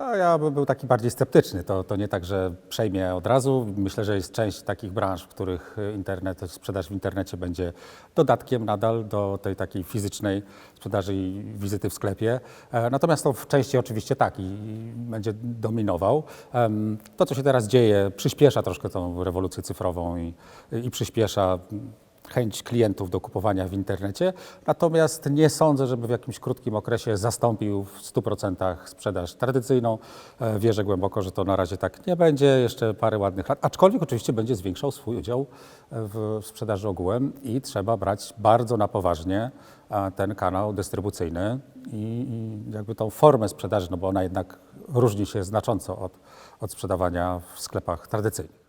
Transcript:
A ja bym był taki bardziej sceptyczny. To, to nie tak, że przejmie od razu. Myślę, że jest część takich branż, w których internet, sprzedaż w internecie będzie dodatkiem nadal do tej takiej fizycznej sprzedaży i wizyty w sklepie. E, Natomiast to w części oczywiście tak i będzie dominował. To, co się teraz dzieje, przyspiesza troszkę tą rewolucję cyfrową i, i przyspiesza chęć klientów do kupowania w internecie, natomiast nie sądzę, żeby w jakimś krótkim okresie zastąpił w 100% sprzedaż tradycyjną. E, Wierzę głęboko, że to na razie tak nie będzie, jeszcze parę ładnych lat, aczkolwiek oczywiście będzie zwiększał swój udział w sprzedaży ogółem i trzeba brać bardzo na poważnie ten kanał dystrybucyjny i jakby tą formę sprzedaży, no bo ona jednak różni się znacząco od, od sprzedawania w sklepach tradycyjnych.